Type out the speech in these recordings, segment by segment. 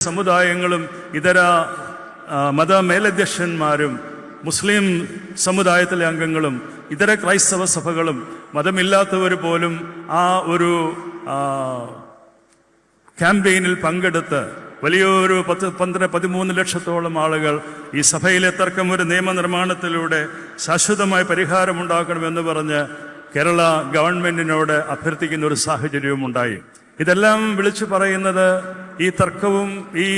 സമുദായങ്ങളും ഇതര മത മേലധ്യക്ഷന്മാരും മുസ്ലിം സമുദായത്തിലെ അംഗങ്ങളും ഇതര ക്രൈസ്തവ സഭകളും മതമില്ലാത്തവർ പോലും ആ ഒരു ക്യാമ്പയിനിൽ പങ്കെടുത്ത് വലിയൊരു പത്ത് പന്ത്രണ്ട് പതിമൂന്ന് ലക്ഷത്തോളം ആളുകൾ ഈ സഭയിലെ തർക്കം ഒരു നിയമനിർമ്മാണത്തിലൂടെ ശാശ്വതമായ പരിഹാരമുണ്ടാക്കണമെന്ന് പറഞ്ഞ് കേരള ഗവൺമെന്റിനോട് അഭ്യർത്ഥിക്കുന്ന ഒരു സാഹചര്യവും ഉണ്ടായി ഇതെല്ലാം വിളിച്ചു പറയുന്നത് ഈ തർക്കവും ഈ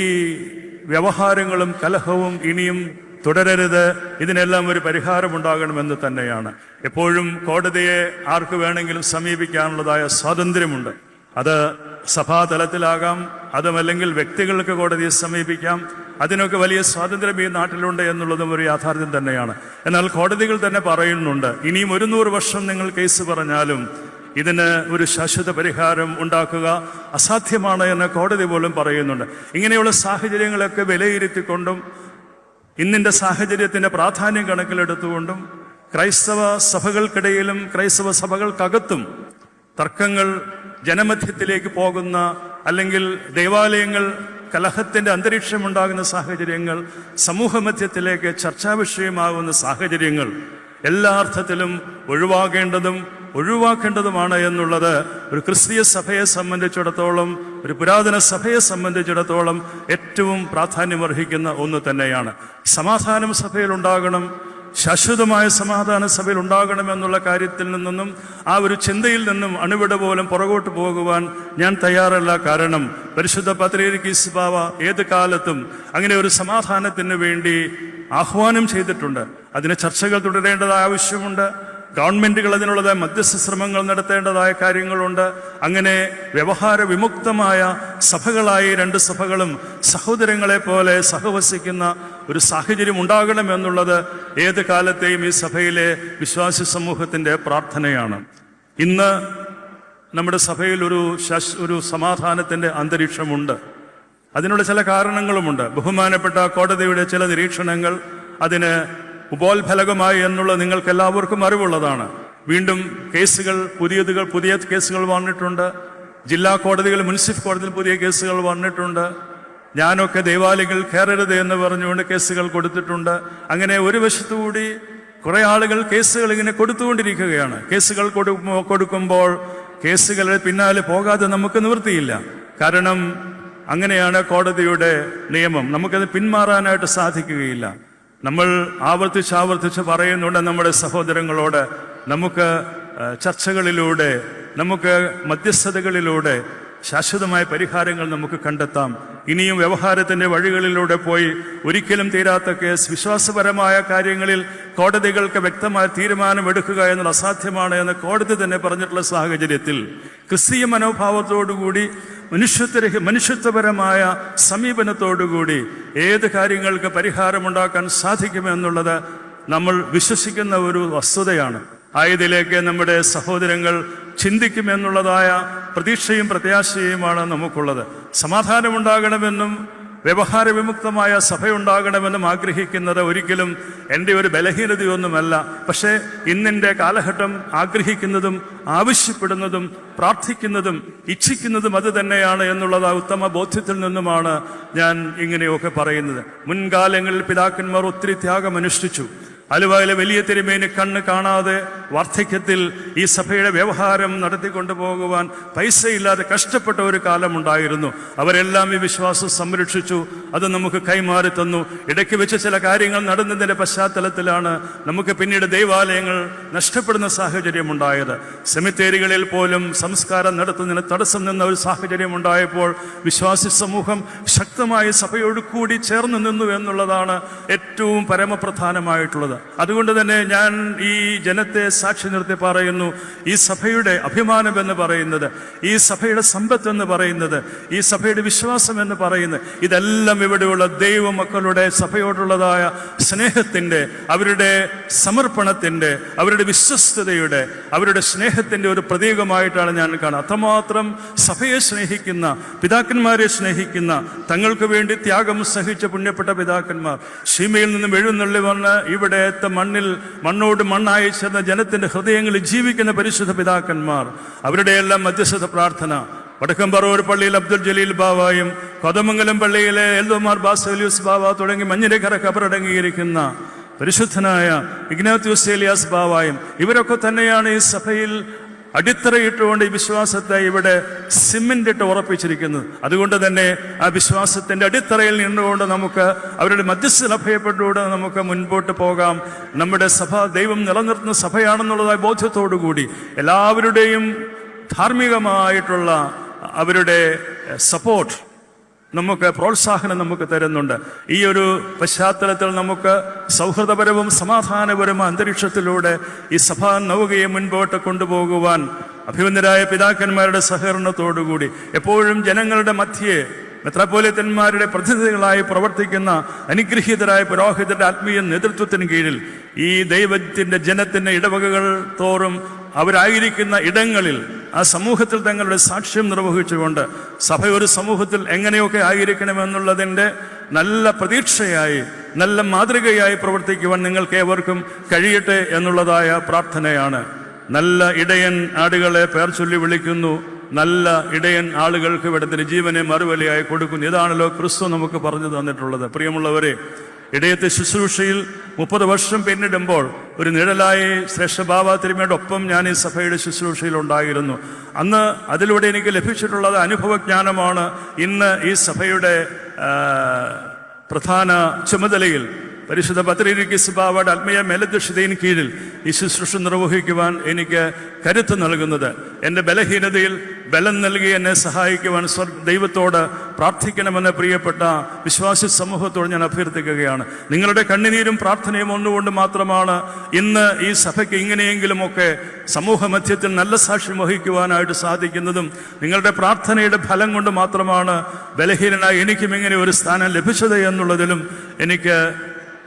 വ്യവഹാരങ്ങളും കലഹവും ഇനിയും തുടരരുത്. ഇതിനെല്ലാം ഒരു പരിഹാരം ഉണ്ടാകണമെന്ന് തന്നെയാണ്. എപ്പോഴും കോടതിയെ ആർക്ക് വേണമെങ്കിലും സമീപിക്കാനുള്ളതായ സ്വാതന്ത്ര്യമുണ്ട്. അത് സഭാതലത്തിലാകാം അതുമല്ലെങ്കിൽ വ്യക്തികൾക്ക് കോടതിയെ സമീപിക്കാം. അതിനൊക്കെ വലിയ സ്വാതന്ത്ര്യം ഈ നാട്ടിലുണ്ട് എന്നുള്ളതും ഒരു യാഥാർത്ഥ്യം തന്നെയാണ്. എന്നാൽ കോടതികൾ തന്നെ പറയുന്നുണ്ട് ഇനിയും ഒരു നൂറ് വർഷം നിങ്ങൾ കേസ് പറഞ്ഞാലും ഇതിന് ഒരു ശാശ്വത പരിഹാരം ഉണ്ടാക്കുക അസാധ്യമാണ് എന്ന് കോടതി പോലും പറയുന്നുണ്ട്. ഇങ്ങനെയുള്ള സാഹചര്യങ്ങളൊക്കെ വിലയിരുത്തിക്കൊണ്ടും ഇന്നിന്റെ സാഹചര്യത്തിന്റെ പ്രാധാന്യം കണക്കിലെടുത്തുകൊണ്ടും ക്രൈസ്തവ സഭകൾക്കിടയിലും ക്രൈസ്തവ സഭകൾക്കകത്തും തർക്കങ്ങൾ ജനമധ്യത്തിലേക്ക് പോകുന്ന അല്ലെങ്കിൽ ദേവാലയങ്ങൾ കലഹത്തിന്റെ അന്തരീക്ഷമുണ്ടാകുന്ന സാഹചര്യങ്ങൾ സമൂഹമധ്യത്തിലേക്ക് ചർച്ചാ വിഷയമാകുന്ന സാഹചര്യങ്ങൾ എല്ലാ അർത്ഥത്തിലും ഒഴിവാകേണ്ടതും ഒഴിവാക്കേണ്ടതുമാണ് എന്നുള്ളത് ഒരു ക്രിസ്തീയ സഭയെ സംബന്ധിച്ചിടത്തോളം ഒരു പുരാതന സഭയെ സംബന്ധിച്ചിടത്തോളം ഏറ്റവും പ്രാധാന്യമർഹിക്കുന്ന ഒന്ന് തന്നെയാണ്. സമാധാനം സഭയിൽ ഉണ്ടാകണം ശാശ്വതമായ സമാധാന സഭയിൽ ഉണ്ടാകണമെന്നുള്ള കാര്യത്തിൽ നിന്നും ആ ഒരു ചിന്തയിൽ നിന്നും അണുവിട പോലും പുറകോട്ട് പോകുവാൻ ഞാൻ തയ്യാറല്ല. കാരണം പരിശുദ്ധ പത്രീരിക്കീസ് ബാവ ഏത് കാലത്തും അങ്ങനെ ഒരു സമാധാനത്തിന് വേണ്ടി ആഹ്വാനം ചെയ്തിട്ടുണ്ട്. അതിന് ചർച്ചകൾ തുടരേണ്ടത് ആവശ്യമുണ്ട്. ഗവൺമെന്റുകൾ അതിനുള്ളത് മധ്യസ്ഥ ശ്രമങ്ങൾ നടത്തേണ്ടതായ കാര്യങ്ങളുണ്ട്. അങ്ങനെ വ്യവഹാര വിമുക്തമായ സഭകളായി രണ്ട് സഭകളും സഹോദരങ്ങളെ പോലെ സഹവസിക്കുന്ന ഒരു സാഹചര്യം ഉണ്ടാകണമെന്നുള്ളത് ഏത് കാലത്തെയും ഈ സഭയിലെ വിശ്വാസി സമൂഹത്തിന്റെ പ്രാർത്ഥനയാണ്. ഇന്ന് നമ്മുടെ സഭയിൽ ഒരു ഒരു സമാധാനത്തിന്റെ അന്തരീക്ഷമുണ്ട്. അതിനുള്ള ചില കാരണങ്ങളുമുണ്ട്. ബഹുമാനപ്പെട്ട കോടതിയുടെ ചില നിരീക്ഷണങ്ങൾ അതിന് ഉപോത്ഫലകമായി എന്നുള്ളത് നിങ്ങൾക്ക് എല്ലാവർക്കും അറിവുള്ളതാണ്. വീണ്ടും കേസുകൾ പുതിയതുകൾ പുതിയ കേസുകൾ വന്നിട്ടുണ്ട്. ജില്ലാ കോടതികൾ മുനിസിപ്പൽ കോടതിയിൽ പുതിയ കേസുകൾ വന്നിട്ടുണ്ട്. ഞാനൊക്കെ ദേവാലയങ്ങൾ കയറരുത് എന്ന് പറഞ്ഞുകൊണ്ട് കേസുകൾ കൊടുത്തിട്ടുണ്ട്. അങ്ങനെ ഒരു വശത്തുകൂടി കുറെ ആളുകൾ കേസുകൾ ഇങ്ങനെ കൊടുത്തുകൊണ്ടിരിക്കുകയാണ്. കേസുകൾ കൊടുക്കുമ്പോൾ കേസുകളുടെ പിന്നാലെ പോകാതെ നമുക്ക് നിവൃത്തിയില്ല. കാരണം അങ്ങനെയാണ് കോടതിയുടെ നിയമം. നമുക്കത് പിന്മാറാനായിട്ട് സാധിക്കുകയില്ല. നമ്മൾ ആവർത്തിച്ച് ആവർത്തിച്ച് പറയുന്നുണ്ട് നമ്മുടെ സഹോദരങ്ങളോട്. നമുക്ക് ചർച്ചകളിലൂടെ നമുക്ക് മധ്യസ്ഥതകളിലൂടെ ശാശ്വതമായ പരിഹാരങ്ങൾ നമുക്ക് കണ്ടെത്താം. ഇനിയും വ്യവഹാരത്തിന്റെ വഴികളിലൂടെ പോയി ഒരിക്കലും തീരാത്ത കേസ് വിശ്വാസപരമായ കാര്യങ്ങളിൽ കോടതികൾക്ക് വ്യക്തമായ തീരുമാനമെടുക്കുക എന്നത് അസാധ്യമാണ് എന്ന് കോടതി തന്നെ പറഞ്ഞിട്ടുള്ള സാഹചര്യത്തിൽ. ക്രിസ്തീയ മനോഭാവത്തോടുകൂടി മനുഷ്യത്വ മനുഷ്യത്വപരമായ സമീപനത്തോടുകൂടി ഏത് കാര്യങ്ങൾക്ക് പരിഹാരമുണ്ടാക്കാൻ സാധിക്കുമെന്നുള്ളത് നമ്മൾ വിശ്വസിക്കുന്ന ഒരു വസ്തുതയാണ്. ആയതിലേക്ക് നമ്മുടെ സഹോദരങ്ങൾ ചിന്തിക്കുമെന്നുള്ളതായ പ്രതീക്ഷയും പ്രത്യാശയുമാണ് നമുക്കുള്ളത്. സമാധാനമുണ്ടാകണമെന്നും വ്യവഹാര വിമുക്തമായ സഭയുണ്ടാകണമെന്നും ആഗ്രഹിക്കുന്നത് ഒരിക്കലും എന്റെ ഒരു ബലഹീനതയൊന്നുമല്ല. പക്ഷേ ഇന്നിന്റെ കാലഘട്ടം ആഗ്രഹിക്കുന്നതും ആവശ്യപ്പെടുന്നതും പ്രാർത്ഥിക്കുന്നതും ഇച്ഛിക്കുന്നതും അത് തന്നെയാണ് എന്നുള്ളത് ഉത്തമ ബോധ്യത്തിൽ നിന്നുമാണ് ഞാൻ ഇങ്ങനെയൊക്കെ പറയുന്നത്. മുൻകാലങ്ങളിൽ പിതാക്കന്മാർ ഒത്തിരി ത്യാഗം അനുഷ്ഠിച്ചു ആലുവയിലെ വലിയ തിരുമേനി കണ്ണ് കാണാതെ വാർദ്ധക്യത്തിൽ ഈ സഭയുടെ വ്യവഹാരം നടത്തിക്കൊണ്ടു പോകുവാൻ പൈസയില്ലാതെ കഷ്ടപ്പെട്ട ഒരു കാലമുണ്ടായിരുന്നു. അവരെല്ലാം ഈ വിശ്വാസം സംരക്ഷിച്ചു. അത് നമുക്ക് കൈമാറി തന്നു. ഇടയ്ക്ക് വെച്ച് ചില കാര്യങ്ങൾ നടന്നതിന്റെ പശ്ചാത്തലത്തിലാണ് നമുക്ക് പിന്നീട് ദൈവാലയങ്ങൾ നഷ്ടപ്പെടുന്ന സാഹചര്യം ഉണ്ടായത് സെമിത്തേരികളിൽ പോലും സംസ്കാരം നടത്തുന്നതിന് തടസ്സം നിന്ന ഒരു സാഹചര്യം ഉണ്ടായപ്പോൾ വിശ്വാസി സമൂഹം ശക്തമായി സഭയോട് കൂടി ചേർന്ന് നിന്നു എന്നുള്ളതാണ് ഏറ്റവും പരമപ്രധാനമായിട്ടുള്ളത്. അതുകൊണ്ട് തന്നെ ഞാൻ ഈ ജനത്തെ സാക്ഷി നിർത്തി പറയുന്നു ഈ സഭയുടെ അഭിമാനം എന്ന് പറയുന്നത് ഈ സഭയുടെ സമ്പത്ത് എന്ന് പറയുന്നത് ഈ സഭയുടെ വിശ്വാസം എന്ന് പറയുന്നത് ഇതെല്ലാം ഇവിടെയുള്ള ദൈവമക്കളുടെ സഭയോടുള്ളതായ സ്നേഹത്തിന്റെ അവരുടെ സമർപ്പണത്തിന്റെ അവരുടെ വിശ്വസ്തതയുടെ അവരുടെ സ്നേഹത്തിന്റെ ഒരു പ്രതീകമായിട്ടാണ് ഞാൻ കാണുന്നത്. അത്രമാത്രം സഭയെ സ്നേഹിക്കുന്ന പിതാക്കന്മാരെ സ്നേഹിക്കുന്ന തങ്ങൾക്ക് വേണ്ടി ത്യാഗം സഹിച്ച പുണ്യപ്പെട്ട പിതാക്കന്മാർ. സീമയിൽ നിന്നും എഴുന്നള്ളി വന്ന് ഇവിടത്തെ മണ്ണിൽ മണ്ണോട് മണ്ണായി ചേർന്ന ജനത്തിന്റെ ഹൃദയങ്ങളിൽ ജീവിക്കുന്ന പരിശുദ്ധ പിതാക്കന്മാർ അവരുടെയെല്ലാം മധ്യസ്ഥ പ്രാർത്ഥന. വടക്കമ്പറൂർ പള്ളിയിൽ അബ്ദുൽ ജലീൽ ബാവായും കൊതമംഗലം പള്ളിയിലെ എൽദോമാർ ബാസലിയൂസ് ബാബ തുടങ്ങി മഞ്ഞിരക്കര കബറടങ്ങിയിരിക്കുന്ന പരിശുദ്ധനായ ഇഗ്നാത്യൂസ് ഏലിയാസ് ബാവായും ഇവരൊക്കെ തന്നെയാണ് ഈ സഭയിൽ അടിത്തറയിട്ടുകൊണ്ട് ഈ വിശ്വാസത്തെ ഇവിടെ സിമെന്റ് ഇട്ട് ഉറപ്പിച്ചിരിക്കുന്നത് അതുകൊണ്ട് തന്നെ ആ വിശ്വാസത്തിന്റെ അടിത്തറയിൽ നിന്നുകൊണ്ട് നമുക്ക് അവരുടെ മധ്യസ്ഥ അഭയപ്പെട്ടുകൊണ്ട് നമുക്ക് മുൻപോട്ട് പോകാം. നമ്മുടെ സഭ ദൈവം നിലനിർത്തുന്ന സഭയാണെന്നുള്ളതായ ബോധ്യത്തോടുകൂടി എല്ലാവരുടെയും ധാർമ്മികമായിട്ടുള്ള അവരുടെ സപ്പോർട്ട് നമുക്ക് പ്രോത്സാഹനം നമുക്ക് തരുന്നുണ്ട്. ഈ ഒരു പശ്ചാത്തലത്തിൽ നമുക്ക് സൗഹൃദപരവും സമാധാനപരവും അന്തരീക്ഷത്തിലൂടെ ഈ സഭാ നൗകയെ മുൻപോട്ട് കൊണ്ടുപോകുവാൻ അഭിമന്യരായ പിതാക്കന്മാരുടെ സഹകരണത്തോടുകൂടി എപ്പോഴും ജനങ്ങളുടെ മധ്യേ മെത്രാപോലിയത്തന്മാരുടെ പ്രതിനിധികളായി പ്രവർത്തിക്കുന്ന അനുഗ്രഹീതരായ പുരോഹിതരുടെ ആത്മീയ നേതൃത്വത്തിന് കീഴിൽ ഈ ദൈവത്തിന്റെ ജനത്തിന്റെ ഇടവകകൾ തോറും അവരായിരിക്കുന്ന ഇടങ്ങളിൽ ആ സമൂഹത്തിൽ തങ്ങളുടെ സാക്ഷ്യം നിർവഹിച്ചുകൊണ്ട് സഭ ഒരു സമൂഹത്തിൽ എങ്ങനെയൊക്കെ ആയിരിക്കണമെന്നുള്ളതിന്റെ നല്ല പ്രതീക്ഷയായി നല്ല മാതൃകയായി പ്രവർത്തിക്കുവാൻ നിങ്ങൾക്ക് ഏവർക്കും കഴിയട്ടെ എന്നുള്ളതായ പ്രാർത്ഥനയാണ്. നല്ല ഇടയൻ ആടുകളെ പേർ ചൊല്ലി വിളിക്കുന്നു. നല്ല ഇടയൻ ആളുകൾക്ക് ഇവിടത്തിന് ജീവനെ മറുവലയായി കൊടുക്കുന്നു. ഇതാണല്ലോ ക്രിസ്തു നമുക്ക് പറഞ്ഞു തന്നിട്ടുള്ളത്. പ്രിയമുള്ളവരെ ഇടയത്തെ ശുശ്രൂഷയിൽ മുപ്പത് വർഷം പിന്നിടുമ്പോൾ ഒരു നിഴലായി ശ്രേഷ്ഠ ബാബ തിരുമയുടെ ഒപ്പം ഞാൻ ഈ സഭയുടെ ശുശ്രൂഷയിൽ ഉണ്ടായിരുന്നു. അന്ന് അതിലൂടെ എനിക്ക് ലഭിച്ചിട്ടുള്ളത് അനുഭവജ്ഞാനമാണ് ഇന്ന് ഈ സഭയുടെ പ്രധാന ചുമതലയിൽ പരിശുദ്ധ പത്രീരിക്ക് സ്വഭാവയുടെ ആത്മീയ മേലധ്യക്ഷതയിന് കീഴിൽ ഈ ശുശ്രൂഷ നിർവഹിക്കുവാൻ എനിക്ക് കരുത്ത് നൽകുന്നത്. എന്റെ ബലഹീനതയിൽ ബലം നൽകി എന്നെ സഹായിക്കുവാൻ സ്വർ ദൈവത്തോട് പ്രാർത്ഥിക്കണമെന്ന് പ്രിയപ്പെട്ട വിശ്വാസി സമൂഹത്തോട് ഞാൻ അഭ്യർത്ഥിക്കുകയാണ്. നിങ്ങളുടെ കണ്ണുനീരും പ്രാർത്ഥനയും ഒന്നുകൊണ്ട് മാത്രമാണ് ഇന്ന് ഈ സഭയ്ക്ക് ഇങ്ങനെയെങ്കിലുമൊക്കെ സമൂഹ മധ്യത്തിൽ നല്ല സാക്ഷ്യം വഹിക്കുവാനായിട്ട് സാധിക്കുന്നതും നിങ്ങളുടെ പ്രാർത്ഥനയുടെ ഫലം കൊണ്ട് മാത്രമാണ് ബലഹീനനായി എനിക്കും ഇങ്ങനെ ഒരു സ്ഥാനം ലഭിച്ചത് എന്നുള്ളതിലും എനിക്ക്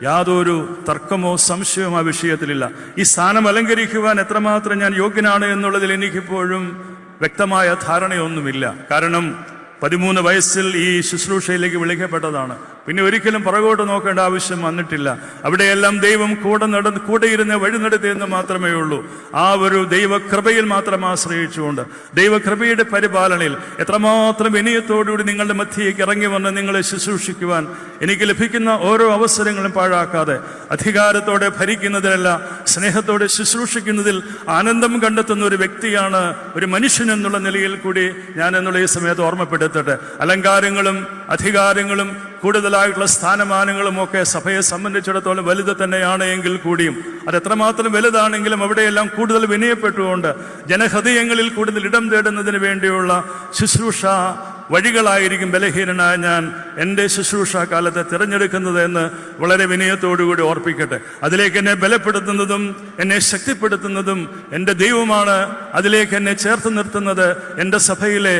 യാതൊരു തർക്കമോ സംശയമോ ആ വിഷയത്തിലില്ല. ഈ സ്ഥാനം അലങ്കരിക്കുവാൻ എത്രമാത്രം ഞാൻ യോഗ്യനാണ് എന്നുള്ളതിൽ എനിക്കിപ്പോഴും വ്യക്തമായ ധാരണയൊന്നുമില്ല. കാരണം പതിമൂന്ന് വയസ്സിൽ ഈ ശുശ്രൂഷയിലേക്ക് വിളിക്കപ്പെട്ടതാണ്. പിന്നെ ഒരിക്കലും പുറകോട്ട് നോക്കേണ്ട ആവശ്യം വന്നിട്ടില്ല. അവിടെയെല്ലാം ദൈവം കൂടെ നടന്ന് കൂടെ ഇരുന്ന് വഴി നടത്തിയെന്ന് മാത്രമേ ഉള്ളൂ. ആ ഒരു ദൈവകൃപയിൽ മാത്രം ആശ്രയിച്ചുകൊണ്ട് ദൈവകൃപയുടെ പരിപാലനയിൽ എത്രമാത്രം വിനയത്തോടുകൂടി നിങ്ങളുടെ മധ്യയ്ക്ക് ഇറങ്ങി വന്ന് നിങ്ങളെ ശുശ്രൂഷിക്കുവാൻ എനിക്ക് ലഭിക്കുന്ന ഓരോ അവസരങ്ങളും പാഴാക്കാതെ അധികാരത്തോടെ ഭരിക്കുന്നതിലല്ല സ്നേഹത്തോടെ ശുശ്രൂഷിക്കുന്നതിൽ ആനന്ദം കണ്ടെത്തുന്ന ഒരു വ്യക്തിയാണ് ഒരു മനുഷ്യൻ എന്നുള്ള നിലയിൽ കൂടി ഞാൻ എന്നുള്ള ഈ സമയത്ത് ഓർമ്മപ്പെടുത്തട്ടെ. അലങ്കാരങ്ങളും അധികാരങ്ങളും കൂടുതലായിട്ടുള്ള സ്ഥാനമാനങ്ങളും ഒക്കെ സഭയെ സംബന്ധിച്ചിടത്തോളം വലുത് തന്നെയാണ് എങ്കിൽ കൂടിയും. അത് എത്രമാത്രം വലുതാണെങ്കിലും അവിടെയെല്ലാം കൂടുതൽ വിനയപ്പെട്ടുകൊണ്ട് ജനഹൃദയങ്ങളിൽ കൂടുതൽ ഇടം തേടുന്നതിന് വേണ്ടിയുള്ള ശുശ്രൂഷ വഴികളായിരിക്കും ബലഹീനനായ ഞാൻ എന്റെ ശുശ്രൂഷ കാലത്തെ തിരഞ്ഞെടുക്കുന്നത് എന്ന് വളരെ വിനയത്തോടുകൂടി ഓർപ്പിക്കട്ടെ. അതിലേക്ക് എന്നെ ബലപ്പെടുത്തുന്നതും എന്നെ ശക്തിപ്പെടുത്തുന്നതും എന്റെ ദൈവമാണ്. അതിലേക്ക് എന്നെ ചേർത്ത് നിർത്തുന്നത് എന്റെ സഭയിലെ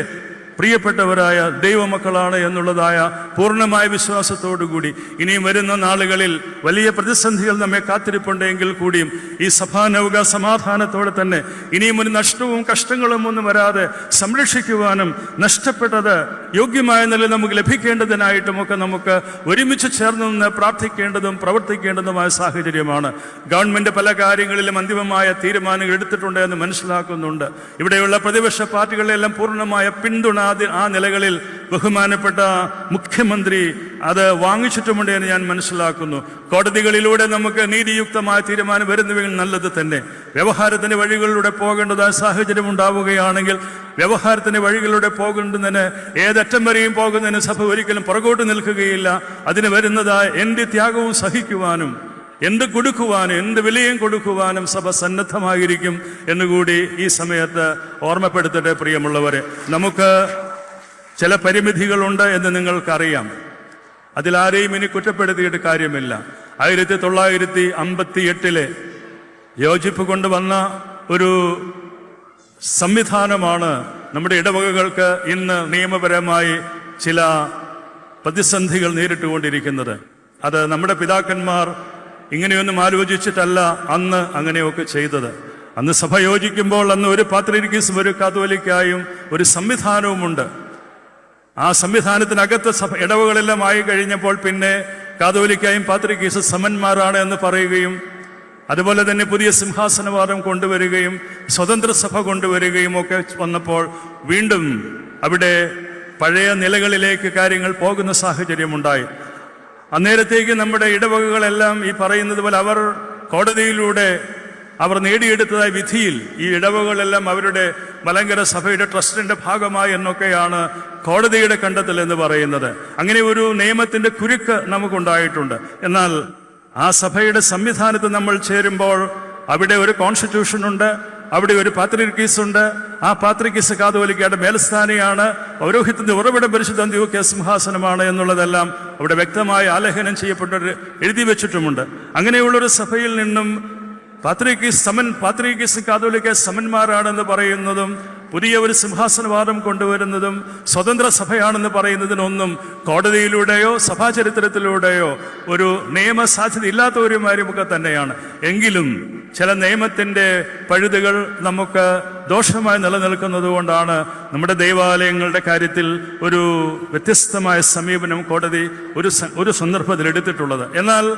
പ്രിയപ്പെട്ടവരായ ദൈവമക്കളാണ് എന്നുള്ളതായ പൂർണമായ വിശ്വാസത്തോടുകൂടി ഇനിയും വരുന്ന നാളുകളിൽ വലിയ പ്രതിസന്ധികൾ നമ്മെ കാത്തിരിപ്പുണ്ടെങ്കിൽ കൂടിയും ഈ സഭാനൗക സമാധാനത്തോടെ തന്നെ ഇനിയും ഒരു നഷ്ടവും കഷ്ടങ്ങളും ഒന്നും വരാതെ സംരക്ഷിക്കുവാനും നഷ്ടപ്പെട്ടത് യോഗ്യമായ നില നമുക്ക് ലഭിക്കേണ്ടതിനായിട്ടുമൊക്കെ നമുക്ക് ഒരുമിച്ച് ചേർന്ന് നിന്ന് പ്രാർത്ഥിക്കേണ്ടതും പ്രവർത്തിക്കേണ്ടതുമായ സാഹചര്യമാണ്. ഗവൺമെന്റ് പല കാര്യങ്ങളിലും അന്തിമമായ തീരുമാനങ്ങൾ എടുത്തിട്ടുണ്ട് എന്ന് മനസ്സിലാക്കുന്നുണ്ട്. ഇവിടെയുള്ള പ്രതിപക്ഷ പാർട്ടികളെല്ലാം പൂർണമായ പിന്തുണ ആ നിലകളിൽ ബഹുമാനപ്പെട്ട മുഖ്യമന്ത്രി അത് വാങ്ങിച്ചിട്ടുമുണ്ട് എന്ന് ഞാൻ മനസ്സിലാക്കുന്നു. കോടതികളിലൂടെ നമുക്ക് നീതിയുക്തമായ തീരുമാനം വരുന്നുവെങ്കിൽ നല്ലത് തന്നെ. വ്യവഹാരത്തിന്റെ വഴികളിലൂടെ പോകേണ്ടതായ സാഹചര്യം ഉണ്ടാവുകയാണെങ്കിൽ വ്യവഹാരത്തിന്റെ വഴികളിലൂടെ പോകേണ്ടതിന് ഏതറ്റം വരെയും പോകുന്നതിന് സഭ ഒരിക്കലും പുറകോട്ട് നിൽക്കുകയില്ല. അതിന് വരുന്നതായ എന്റെ ത്യാഗവും സഹിക്കുവാനും എന്ത് കൊടുക്കുവാനും എന്ത് വിലയും കൊടുക്കുവാനും സഭ സന്നദ്ധമായിരിക്കും എന്നുകൂടി ഈ സമയത്ത് ഓർമ്മപ്പെടുത്തട്ടെ പ്രിയമുള്ളവരെ. നമുക്ക് ചില പരിമിതികളുണ്ട് എന്ന് നിങ്ങൾക്കറിയാം. അതിലാരെയും ഇനി കുറ്റപ്പെടുത്തിയിട്ട് കാര്യമില്ല. ആയിരത്തി തൊള്ളായിരത്തി അമ്പത്തി എട്ടിലെ യോജിപ്പ് കൊണ്ടുവന്ന ഒരു സംവിധാനമാണ് നമ്മുടെ ഇടവകകൾക്ക് ഇന്ന് നിയമപരമായി ചില പ്രതിസന്ധികൾ നേരിട്ടുകൊണ്ടിരിക്കുന്നത്. അത് നമ്മുടെ പിതാക്കന്മാർ ഇങ്ങനെയൊന്നും ആലോചിച്ചിട്ടല്ല അന്ന് അങ്ങനെയൊക്കെ ചെയ്തത്. അന്ന് സഭ യോജിക്കുമ്പോൾ അന്ന് ഒരു പാത്രീരിക്കീസും ഒരു കാതോലിക്കായും ഒരു സംവിധാനവുമുണ്ട്. ആ സംവിധാനത്തിനകത്ത് സഭ ഇടവുകളെല്ലാം ആയി കഴിഞ്ഞപ്പോൾ പിന്നെ കാതോലിക്കായും പാത്രികീസ് സമന്മാരാണ് എന്ന് പറയുകയും അതുപോലെ തന്നെ പുതിയ സിംഹാസനവാദം കൊണ്ടുവരികയും സ്വതന്ത്ര സഭ കൊണ്ടുവരികയും ഒക്കെ വന്നപ്പോൾ വീണ്ടും അവിടെ പഴയ നിലകളിലേക്ക് കാര്യങ്ങൾ പോകുന്ന സാഹചര്യമുണ്ടായി. അന്നേരത്തേക്ക് നമ്മുടെ ഇടവകകളെല്ലാം ഈ പറയുന്നത് പോലെ അവർ കോടതിയിലൂടെ അവർ നേടിയെടുത്തതായ വിധിയിൽ ഈ ഇടവകളെല്ലാം അവരുടെ മലങ്കര സഭയുടെ ട്രസ്റ്റിന്റെ ഭാഗമായി എന്നൊക്കെയാണ് കോടതിയുടെ കണ്ടെത്തൽ എന്ന് പറയുന്നത്. അങ്ങനെ ഒരു നിയമത്തിന്റെ കുരുക്ക് നമുക്കുണ്ടായിട്ടുണ്ട്. എന്നാൽ ആ സഭയുടെ സംവിധാനത്ത് നമ്മൾ ചേരുമ്പോൾ അവിടെ ഒരു കോൺസ്റ്റിറ്റ്യൂഷൻ ഉണ്ട്. അവിടെ ഒരു പാത്രികീസ് ഉണ്ട് ആ പാത്രികീസ് കാതുവലിക്കാട്ട് മേൽസ്ഥാനിയാണ്. പൗരോഹിത്യത്തിന്റെ ഉറവിടം പരിശുദ്ധ അന്ത്യോക്യ സിംഹാസനമാണ് എന്നുള്ളതെല്ലാം അവിടെ വ്യക്തമായി ആലേഖനം ചെയ്യപ്പെട്ട എഴുതി വെച്ചിട്ടുമുണ്ട്. അങ്ങനെയുള്ളൊരു സഭയിൽ നിന്നും പാത്രികീസ് സമൻ പാത്രികീസ് കാതോലിക്ക സമന്മാരാണെന്ന് പറയുന്നതും പുതിയ ഒരു സിംഹാസനവാദം കൊണ്ടുവരുന്നതും സ്വതന്ത്ര സഭയാണെന്ന് പറയുന്നതിനൊന്നും കോടതിയിലൂടെയോ സഭാചരിത്രത്തിലൂടെയോ ഒരു നിയമസാധ്യത ഇല്ലാത്ത ഒരു കാര്യമൊക്കെ തന്നെയാണ്. എങ്കിലും ചില നിയമത്തിന്റെ പഴുതുകൾ നമുക്ക് ദോഷമായി നിലനിൽക്കുന്നത് കൊണ്ടാണ് നമ്മുടെ ദൈവാലയങ്ങളുടെ കാര്യത്തിൽ ഒരു വ്യത്യസ്തമായ സമീപനം കോടതി ഒരു ഒരു സന്ദർഭത്തിൽ എടുത്തിട്ടുള്ളത്. എന്നാൽ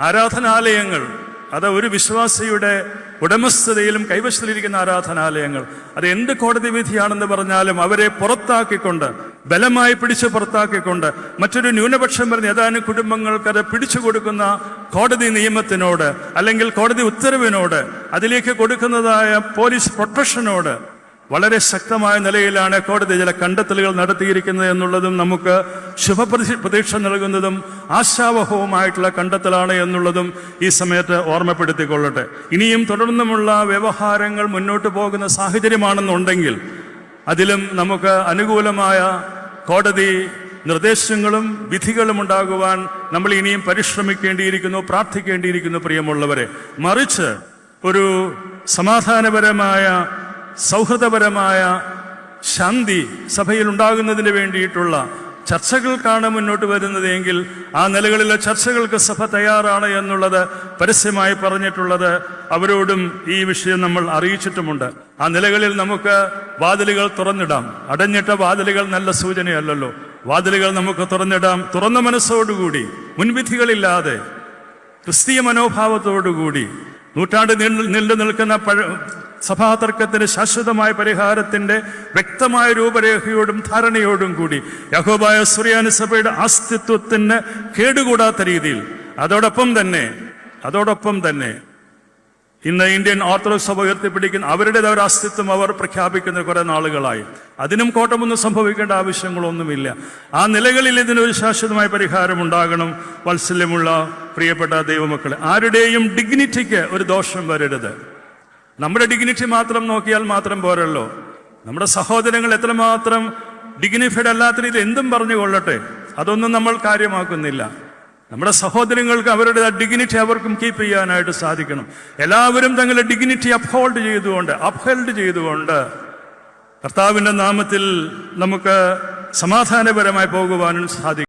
ആരാധനാലയങ്ങൾ അത് ഒരു വിശ്വാസിയുടെ ഉടമസ്ഥതയിലും കൈവശത്തിലിരിക്കുന്ന ആരാധനാലയങ്ങൾ അത് എന്ത് കോടതി വിധിയാണെന്ന് പറഞ്ഞാലും അവരെ പുറത്താക്കിക്കൊണ്ട് ബലമായി പിടിച്ച് പുറത്താക്കിക്കൊണ്ട് മറ്റൊരു ന്യൂനപക്ഷം പറഞ്ഞ് ഏതാനും കുടുംബങ്ങൾക്ക് അത് പിടിച്ചു കൊടുക്കുന്ന കോടതി നിയമത്തിനോട് അല്ലെങ്കിൽ കോടതി ഉത്തരവിനോട് അതിലേക്ക് കൊടുക്കുന്നതായ പോലീസ് പ്രൊട്ടക്ഷനോട് വളരെ ശക്തമായ നിലയിലാണ് കോടതി ചില കണ്ടെത്തലുകൾ നടത്തിയിരിക്കുന്നത് എന്നുള്ളതും നമുക്ക് ശുഭപ്രതി പ്രതീക്ഷ നൽകുന്നതും ആശാവഹവുമായിട്ടുള്ള കണ്ടെത്തലാണ് എന്നുള്ളതും ഈ സമയത്ത് ഓർമ്മപ്പെടുത്തിക്കൊള്ളട്ടെ. ഇനിയും തുടർന്നുമുള്ള വ്യവഹാരങ്ങൾ മുന്നോട്ട് പോകുന്ന സാഹചര്യമാണെന്നുണ്ടെങ്കിൽ അതിലും നമുക്ക് അനുകൂലമായ കോടതി നിർദ്ദേശങ്ങളും വിധികളും ഉണ്ടാകുവാൻ നമ്മൾ ഇനിയും പരിശ്രമിക്കേണ്ടിയിരിക്കുന്നു പ്രാർത്ഥിക്കേണ്ടിയിരിക്കുന്നു പ്രിയമുള്ളവരെ. മറിച്ച് ഒരു സമാധാനപരമായ സൗഹൃദപരമായ ശാന്തി സഭയിൽ ഉണ്ടാകുന്നതിന് വേണ്ടിയിട്ടുള്ള ചർച്ചകൾക്കാണ് മുന്നോട്ട് വരുന്നത് എങ്കിൽ ആ നിലകളിലെ ചർച്ചകൾക്ക് സഭ തയ്യാറാണ് എന്നുള്ളത് പരസ്യമായി പറഞ്ഞിട്ടുള്ളത്. അവരോടും ഈ വിഷയം നമ്മൾ അറിയിച്ചിട്ടുമുണ്ട്. ആ നിലകളിൽ നമുക്ക് വാതിലുകൾ തുറന്നിടാം. അടഞ്ഞിട്ട വാതിലുകൾ നല്ല സൂചനയല്ലല്ലോ. വാതിലുകൾ നമുക്ക് തുറന്നിടാം. തുറന്ന മനസ്സോടുകൂടി മുൻവിധികളില്ലാതെ ക്രിസ്തീയ മനോഭാവത്തോടുകൂടി നൂറ്റാണ്ട് നീണ്ടു നിൽക്കുന്ന സഭാതർക്കത്തിന് ശാശ്വതമായ പരിഹാരത്തിന്റെ വ്യക്തമായ രൂപരേഖയോടും ധാരണയോടും കൂടി യഹോബായ സുറിയാനി സഭയുടെ അസ്തിത്വത്തിന് കേടുകൂടാത്ത രീതിയിൽ അതോടൊപ്പം തന്നെ അതോടൊപ്പം തന്നെ ഇന്ന് ഇന്ത്യൻ ഓർത്തഡോക്സ് സഭ ഉയർത്തിപ്പിടിക്കുന്ന അവരുടേതായ ഒരു അസ്തിത്വം അവർ പ്രഖ്യാപിക്കുന്ന കുറെ നാളുകളായി. അതിനും കോട്ടമൊന്നും സംഭവിക്കേണ്ട ആവശ്യങ്ങളൊന്നുമില്ല. ആ നിലകളിൽ ഇതിനൊരു ശാശ്വതമായ പരിഹാരം ഉണ്ടാകണം വാത്സല്യമുള്ള പ്രിയപ്പെട്ട ദൈവമക്കളെ. ആരുടെയും ഡിഗ്നിറ്റിക്ക് ഒരു ദോഷം വരരുത്. നമ്മുടെ ഡിഗ്നിറ്റി മാത്രം നോക്കിയാൽ മാത്രം പോരല്ലോ. നമ്മുടെ സഹോദരങ്ങൾ എത്രമാത്രം ഡിഗ്നിഫൈഡ് അല്ലാത്ത രീതിയിൽ എന്തും പറഞ്ഞു കൊള്ളട്ടെ അതൊന്നും നമ്മൾ കാര്യമാക്കുന്നില്ല. നമ്മുടെ സഹോദരങ്ങൾക്ക് അവരുടെ ഡിഗ്നിറ്റി അവർക്കും കീപ്പ് ചെയ്യാനായിട്ട് സാധിക്കണം. എല്ലാവരും തങ്ങളുടെ ഡിഗ്നിറ്റി അപ്ഹോൾഡ് ചെയ്തുകൊണ്ട് അപ്ഹെൽഡ് ചെയ്തുകൊണ്ട് കർത്താവിന്റെ നാമത്തിൽ നമുക്ക് സമാധാനപരമായി പോകുവാനും സാധിക്കും.